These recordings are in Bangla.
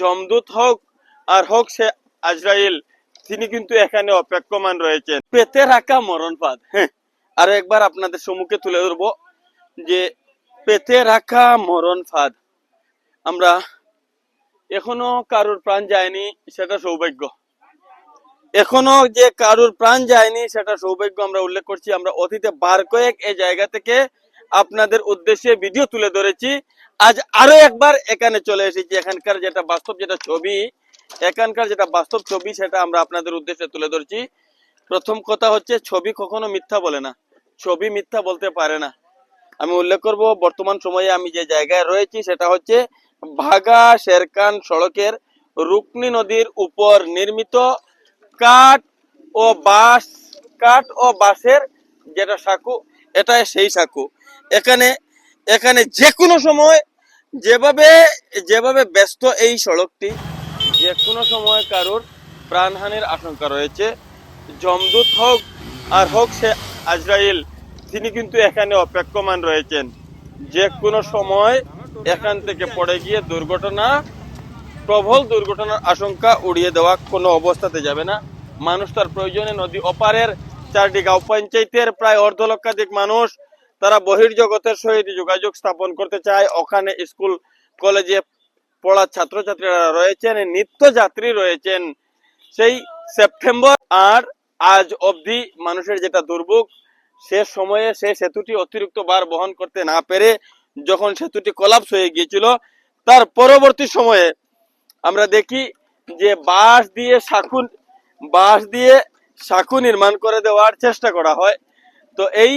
জমদূত হোক আর হোক সে আজরাইল, তিনি কিন্তু এখানে অপেক্ষমান রয়েছেন। পেতে রাখা মরণপাত হ্যাঁ। আরও একবার আপনাদের সম্মুখে তুলে ধরবো যে পেতে রাখা মরণ ফাঁদ আমরা এখনও কারোর প্রাণ যায়নি, সেটা সৌভাগ্য। এখনও যে কারোর প্রাণ যায়নি, সেটা সৌভাগ্য আমরা উল্লেখ করছি। আমরা অতীতে বার কয়েক এই জায়গা থেকে আপনাদের উদ্দেশ্যে ভিডিও তুলে ধরেছি। আজ আরও একবার এখানে চলে এসেছি। এখানকার যেটা বাস্তব যেটা ছবি, এখানকার যেটা বাস্তব ছবি সেটা আমরা আপনাদের উদ্দেশ্যে তুলে ধরছি। প্রথম কথা হচ্ছে, ছবি কখনো মিথ্যা বলে না। ছবি মিথ্যা বলতে পারে না। আমি উল্লেখ করব, বর্তমান সময়ে আমি যে জায়গায় রয়েছি সেটা হচ্ছে ভাগা শেরকান সড়কের রুকনি নদীর উপর নির্মিত কাঠ ও বাঁশ, কাঠ ও বাঁশের যেটা সাঁকু এটা সেই সাঁকু। এখানে এখানে যে কোনো সময় যেভাবে যেভাবে ব্যস্ত এই সড়কটি যে কোনো সময় কারোর প্রাণহানির আশঙ্কা রয়েছে। জমদূত হোক আর হোক সে আজরাইল, তিনি কিন্তু এখানে অপেক্ষমান রয়েছেন। যে কোনো সময় এখান থেকে পড়ে গিয়ে দুর্ঘটনা, প্রবল দুর্ঘটনার আশঙ্কা উড়িয়ে দেওয়া কোনো অবস্থাতে যাবে না। মানুষ তার প্রয়োজনে নদী ওপারের চারটি গাঁও পঞ্চায়েতের প্রায় অর্ধ লক্ষাধিক মানুষ তারা বহির্জগতের সহিত যোগাযোগ স্থাপন করতে চায়। ওখানে স্কুল, কলেজে পড়া ছাত্রছাত্রীরা রয়েছেন নিত্য যাত্রী রয়েছেন। সেই সেপ্টেম্বর আর আজ অবধি মানুষের যেটা দুর্ভোগ, সে সময়ে সে সেতুটি অতিরিক্ত বার বহন করতে না পেরে যখন সেতুটি কলাপস হয়ে গিয়েছিল, তার পরবর্তী সময়ে আমরা দেখি যে বাঁশ দিয়ে শাখু বাঁশ দিয়ে শাখু নির্মাণ করে দেওয়ার চেষ্টা করা হয়। তো এই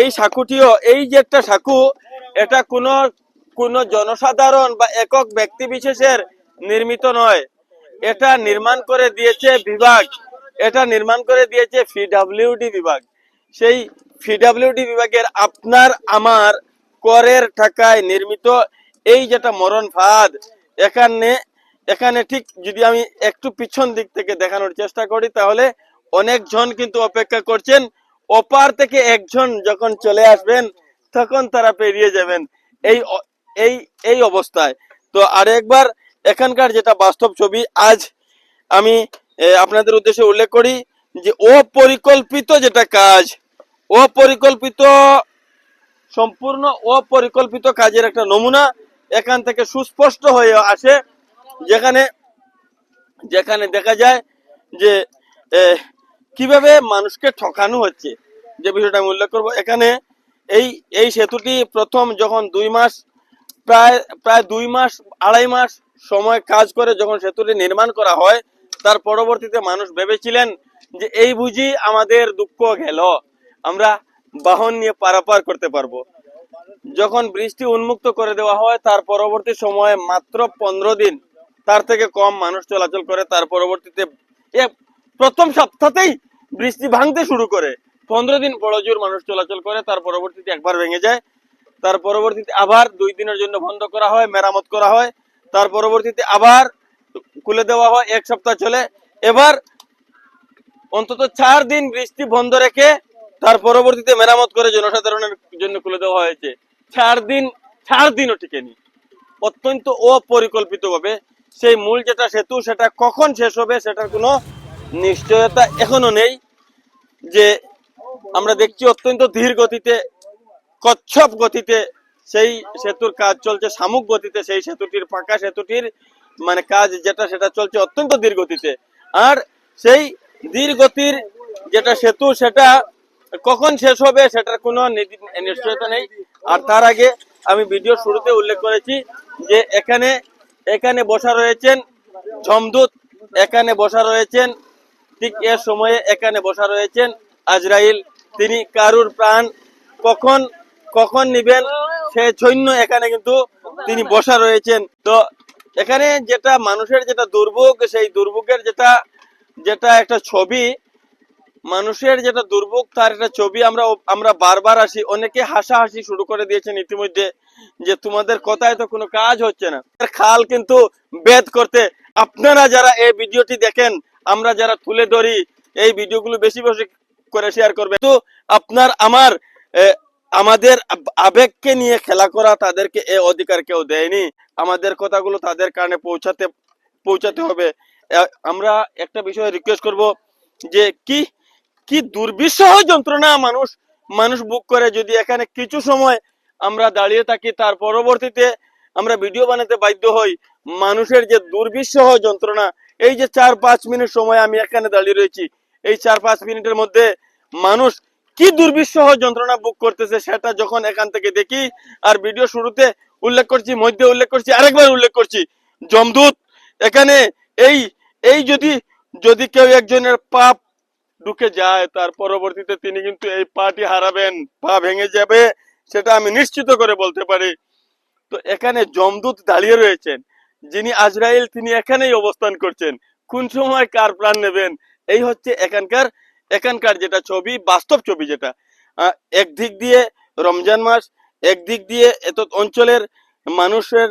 এই সাঁকুটিও, এই যে একটা সাঁকু, এটা কোনো কোনো জনসাধারণ বা একক ব্যক্তি বিশেষের নির্মিত নয়। এটা নির্মাণ করে দিয়েছে বিভাগ। এটা নির্মাণ করে দিয়েছে পিডাব্লিউডি বিভাগ। সেই পিডাব্লিউডি বিভাগের আপনার, আমার করের টাকায় নির্মিত এই যেটা মরণ ফাঁদ, এখানে এখানে ঠিক যদি আমি একটু পিছন দিক থেকে দেখানোর চেষ্টা করি, তাহলে অনেকজন কিন্তু অপেক্ষা করছেন। ওপার থেকে একজন যখন চলে আসবেন, তখন তারা পেরিয়ে যাবেন। এই এই এই অবস্থায়। তো আরেকবার এখানকার যেটা বাস্তব ছবি, আজ আমি আপনাদের উদ্দেশ্যে উল্লেখ করি যে অপরিকল্পিত যেটা কাজ, অপরিকল্পিত, সম্পূর্ণ অপরিকল্পিত কাজের একটা নমুনা এখান থেকে সুস্পষ্ট হয়ে আসে। যেখানে যেখানে দেখা যায় যে কীভাবে মানুষকে ঠকানো হচ্ছে? যে বিষয়টা আমি উল্লেখ করব। এখানে এই এই সেতুটি প্রথম যখন দুই মাস, প্রায় প্রায় দুই মাস, আড়াই মাস সময় কাজ করে যখন সেতুটি নির্মাণ করা হয়, তার পরবর্তীতে মানুষ ভেবেছিলেন যে এই বুঝি আমাদের দুঃখ গেল। আমরা বাহন নিয়ে পারাপার করতে পারব। যখন বৃষ্টি উন্মুক্ত করে দেওয়া হয়, তার পরবর্তী সময়ে মাত্র পনেরো দিন, তার থেকে কম মানুষ চলাচল করে, তার পরবর্তীতে প্রথম সপ্তাহতেই বৃষ্টি ভাঙতে শুরু করে। পনেরো দিন বড় জোর মানুষ চলাচল করে, তার পরবর্তীতে একবার ভেঙে যায়। তার পরবর্তীতে আবার দুই দিনের জন্য বন্ধ করা হয়, মেরামত করা হয়। তার পরবর্তীতে আবার খুলে দেওয়া হয়, এক সপ্তাহ চলে। এবার অন্তত চার দিন বৃষ্টি বন্ধ রেখে তার পরবর্তীতে মেরামত করে জনসাধারণের জন্য খুলে দেওয়া হয়েছে। চার দিন, চার দিনও টিকেনি। অত্যন্ত অপরিকল্পিতভাবে সেই মূল যেটা সেতু, সেটা কখন শেষ হবে, সেটার কোনো নিশ্চয়তা এখনও নেই যে আমরা দেখছি অত্যন্ত ধীর গতিতে, কচ্ছপ গতিতে সেই সেতুর কাজ চলছে, শামুক গতিতে সেই সেতুটির, পাকা সেতুটির মানে কাজ যেটা সেটা চলছে অত্যন্ত ধীর গতিতে। আর সেই ধীর গতির যেটা সেতু, সেটা কখন শেষ হবে সেটার কোনো নিশ্চয়তা নেই। আর তার আগে আমি ভিডিও শুরুতে উল্লেখ করেছি যে এখানে এখানে বসা রয়েছেন ঝমদূত, এখানে বসা রয়েছেন ঠিক এ সময়ে এখানে বসা রয়েছেন আজরাইল। তিনি কারুর প্রাণ? কখন? কখন নিবেন? সে সৈন্য এখানে কিন্তু তিনি বসা রয়েছেন। তো এখানে যেটা মানুষের যেটা দুর্ভোগ, সেই দুর্ভোগের যেটা যেটা একটা ছবি, মানুষের যেটা দুর্ভোগ, তার একটা ছবি আমরা আমরা বারবার আসি। অনেকে হাসাহাসি শুরু করে দিয়েছেন ইতিমধ্যে যে তোমাদের কথায় তো কোনো কাজ হচ্ছে না। খাল কিন্তু বেদ করতে, আপনারা যারা এই ভিডিওটি দেখেন আমরা যারা তুলে ধরি, এই ভিডিওগুলো বেশি বেশি করে শেয়ার করবে। তো আপনার আমার আমাদের আবেগকে নিয়ে খেলা করা তাদেরকে এ অধিকার কেউ দেয়নি। আমাদের কথাগুলো তাদের কানে পৌঁছাতে পৌঁছাতে হবে। আমরা একটা বিষয়ে রিকোয়েস্ট করব যে কি কি দুর্বিষহ যন্ত্রণা মানুষ মানুষ বুক করে যদি এখানে কিছু সময় আমরা দাঁড়িয়ে থাকি, তার পরবর্তীতে আমরা ভিডিও বানাতে বাধ্য হই। মানুষের যে দুর্বিষহ যন্ত্রণা এই যে চার পাঁচ মিনিট সময় আমি এখানে দাঁড়িয়ে রয়েছি, এই চার পাঁচ মিনিটের মধ্যে মানুষ কি দুর্বিষহ যন্ত্রণা বুক করতেছে সেটা যখন এখান থেকে দেখি, আর ভিডিও শুরুতে উল্লেখ করছি, মধ্যে উল্লেখ করছি, আরেকবার উল্লেখ করছি জমদূত এখানে এই এই যদি যদি কেউ একজনের পাপ ঢুকে যায়, তার পরবর্তীতে তিনি কিন্তু এই পাটি হারাবেন, পা ভেঙে যাবে, সেটা আমি নিশ্চিত করে বলতে পারি। তো এখানে জমদূত দাঁড়িয়ে রয়েছেন। যিনি আজরাইল, তিনি এখানেই অবস্থান করছেন। কোন সময় কার প্রাণ নেবেন? এই হচ্ছে এখানকার এখানকার যেটা ছবি, বাস্তব ছবি যেটা। একদিক দিয়ে রমজান মাস, একদিক দিয়ে এত অঞ্চলের মানুষের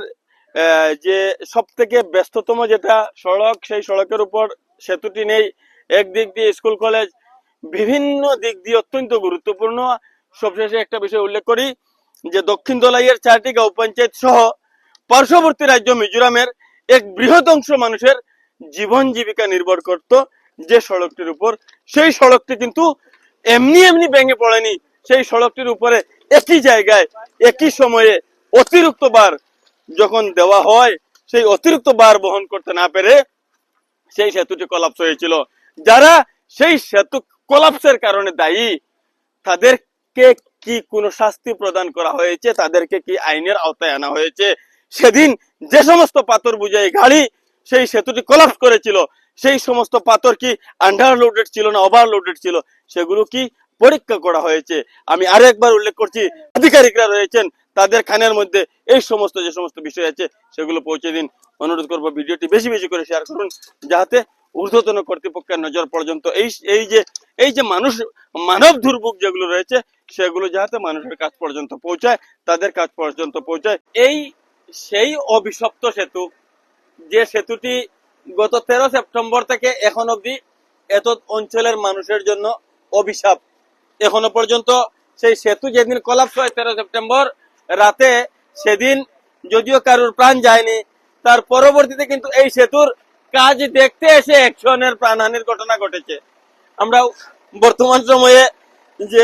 যে সব থেকে ব্যস্ততম যেটা সড়ক, সেই সড়কের উপর সেতুটি নেই। একদিক দিয়ে স্কুল, কলেজ, বিভিন্ন দিক দিয়ে অত্যন্ত গুরুত্বপূর্ণ। সবশেষে একটা বিষয় উল্লেখ করি, যে দক্ষিণ দলাইয়ের চারটি গাঁও পঞ্চায়েত সহ পার্শ্ববর্তী রাজ্য মিজোরামের এক বৃহৎ অংশ মানুষের জীবন জীবিকা নির্ভর করত যে সড়কটির উপর। সেই সড়কটি কিন্তু এমনি এমনি ভেঙে পড়েনি। সেই সড়কটির উপরে একই জায়গায়, একই সময়ে অতিরিক্ত বার যখন দেওয়া হয়, সেই অতিরিক্ত বার বহন করতে না পেরে সেই সেতুটি কলাপস হয়েছিল। যারা সেই সেতু কলাপসের কারণে দায়ী, তাদেরকে কি কোনো শাস্তি প্রদান করা হয়েছে? তাদেরকে কি আইনের আওতায় আনা হয়েছে? সেদিন যে সমস্ত পাথর বুঝাই গাড়ি, সেই সেতুটি কলাপস করেছিল। সেই সমস্ত পাথর কি আন্ডারলোডেড ছিল না ওভারলোডেড ছিল? সেগুলো কি পরীক্ষা করা হয়েছে। আমি আরও একবার উল্লেখ করছি, আধিকারিকরা রয়েছেন, তাদের খানের মধ্যে এই সমস্ত যে সমস্ত বিষয় আছে, সেগুলো পৌঁছে দিন। অনুরোধ করব ভিডিওটি বেশি বেশি করে শেয়ার করুন যাতে ঊর্ধ্বতন কর্তৃপক্ষের নজর পর্যন্ত এই এই যে এই যে মানুষ, মানব দুর্ভোগ যেগুলো রয়েছে, সেগুলো যাতে মানুষের কাজ পর্যন্ত পৌঁছায়, তাদের কাজ পর্যন্ত পৌঁছায়, এই সেই অভিশপ্ত সেতু, যে সেতুটি গত তেরো সেপ্টেম্বর থেকে এখন অবধি এত অঞ্চলের মানুষের জন্য অভিশাপ। এখনও পর্যন্ত সেই সেতু যেদিন কলাপস হয় তেরো সেপ্টেম্বর, রাতে সেদিন যদিও কারোর প্রাণ যায়নি, তার পরবর্তীতে কিন্তু এই সেতুর কাজ দেখতে এসে একজনের প্রাণহানির ঘটনা ঘটেছে। আমরা বর্তমান সময়ে যে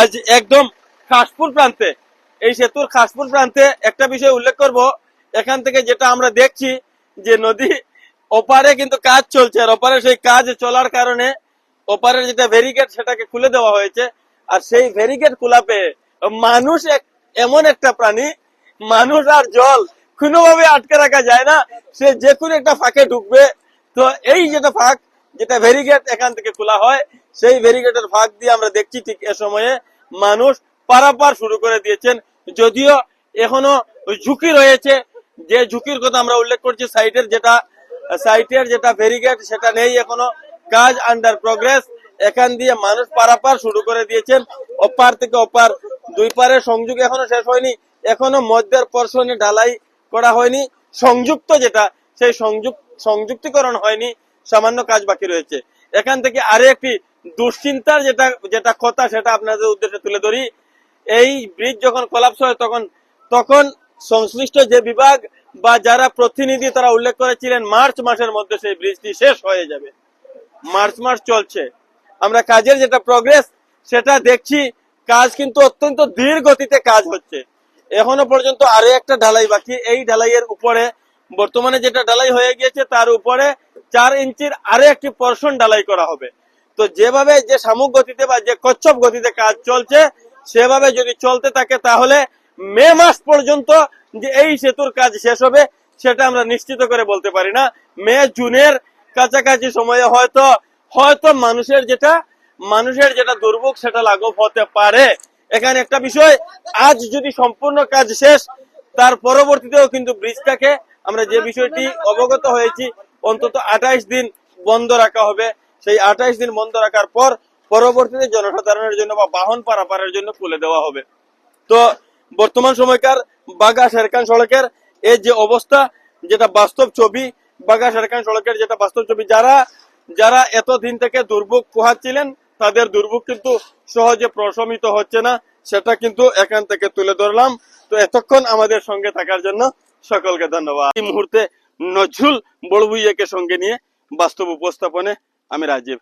আজ একদম খাসপুর প্রান্তে এই সেতুর খাসপুর প্রান্তে একটা বিষয় উল্লেখ করব। এখান থেকে যেটা আমরা দেখছি যে নদী ওপারে কিন্তু কাজ চলছে, আর ওপারে সেই কাজ চলার কারণে ওপারের যেটা ভেরিগেট সেটাকে খুলে দেওয়া হয়েছে। আর সেই ভেরিগেট খোলা পেয়ে মানুষ এমন একটা প্রাণী, মানুষ আর জল কোনোভাবে আটকে রাখা যায় না। সে যে কোনো একটা ফাঁকে ঢুকবে। তো এই যেটা ফাঁক, যেটা ভেরিগেট এখান থেকে খোলা হয়, সেই ভেরিগেটের ফাঁক দিয়ে আমরা দেখছি ঠিক এ সময়ে মানুষ পারাপার শুরু করে দিয়েছেন। যদিও এখনও ঝুঁকি রয়েছে। যে ঝুঁকির কথা আমরা উল্লেখ করছি, সাইটের যেটা সাইটের যেটা ভেরিগেট সেটা নেই এখনও। কাজ আন্ডার প্রগ্রেস এখান দিয়ে মানুষ পারাপার শুরু করে দিয়েছেন। ওপার থেকে ওপার, দুই পারের সংযোগ এখনও শেষ হয়নি। এখনও মধ্যের পর্ষণে ঢালাই করা হয়নি। সংযুক্ত যেটা, সেই সংযুক, সংযুক্তিকরণ হয়নি। সামান্য কাজ বাকি রয়েছে। এখান থেকে আরও একটি দুশ্চিন্তার যেটা যেটা কথা, সেটা আপনাদের উদ্দেশ্যে তুলে ধরি। এই ব্রিজ যখন কলাপস হয়, তখন তখন সংশ্লিষ্ট যে বিভাগ বা যারা প্রতিনিধি তারা উল্লেখ করেছিলেন, মার্চ মাসের মধ্যে সেই ব্রিজটি শেষ হয়ে যাবে। মার্চ মাস চলছে। আমরা কাজের যেটা প্রগ্রেস সেটা দেখছি, কাজ কিন্তু অত্যন্ত ধীর গতিতে কাজ হচ্ছে। এখনও পর্যন্ত আরও একটা ঢালাই বাকি। এই ঢালাইয়ের উপরে, বর্তমানে যেটা ঢালাই হয়ে গিয়েছে, তার উপরে চার ইঞ্চির আরও একটি পোর্শন ঢালাই করা হবে। তো যেভাবে যে সামুক গতিতে বা যে কচ্ছপ গতিতে কাজ চলছে সেভাবে যদি চলতে থাকে, তাহলে মে মাস পর্যন্ত যে এই সেতুর কাজ শেষ হবে, সেটা আমরা নিশ্চিত করে বলতে পারি না। মে, জুনের কাছাকাছি সময়ে হয়তো হয়তো মানুষের যেটা মানুষের যেটা দুর্ভোগ, সেটা লাঘব হতে পারে। এখানে একটা বিষয়, আজ যদি সম্পূর্ণ কাজ শেষ, তার পরবর্তীতেও কিন্তু ব্রিজটাকে আমরা যে বিষয়টি অবগত হয়েছি, অন্তত আঠাইশ দিন বন্ধ রাখা হবে। সেই আঠাইশ দিন বন্ধ রাখার পর পরবর্তীতে জনসাধারণের জন্য বা বাহন পারাপারের জন্য খুলে দেওয়া হবে। তো বর্তমান সময়কার বাগা শেরকান সড়কের এই যে অবস্থা, যেটা বাস্তব ছবি বাগা শেরকান সড়কের যেটা বাস্তব ছবি, যারা যারা এতদিন থেকে দুর্ভোগ পোহাচ্ছিলেন, তাদের দুর্ভোগ কিন্তু সহজে প্রশমিত হচ্ছে না, সেটা কিন্তু এখান থেকে তুলে ধরলাম। তো এতক্ষণ আমাদের সঙ্গে থাকার জন্য সকলকে ধন্যবাদ। এই মুহূর্তে নজরুল বড়ভুইয়াকে সঙ্গে নিয়ে বাস্তব উপস্থাপনে আমি রাজীব।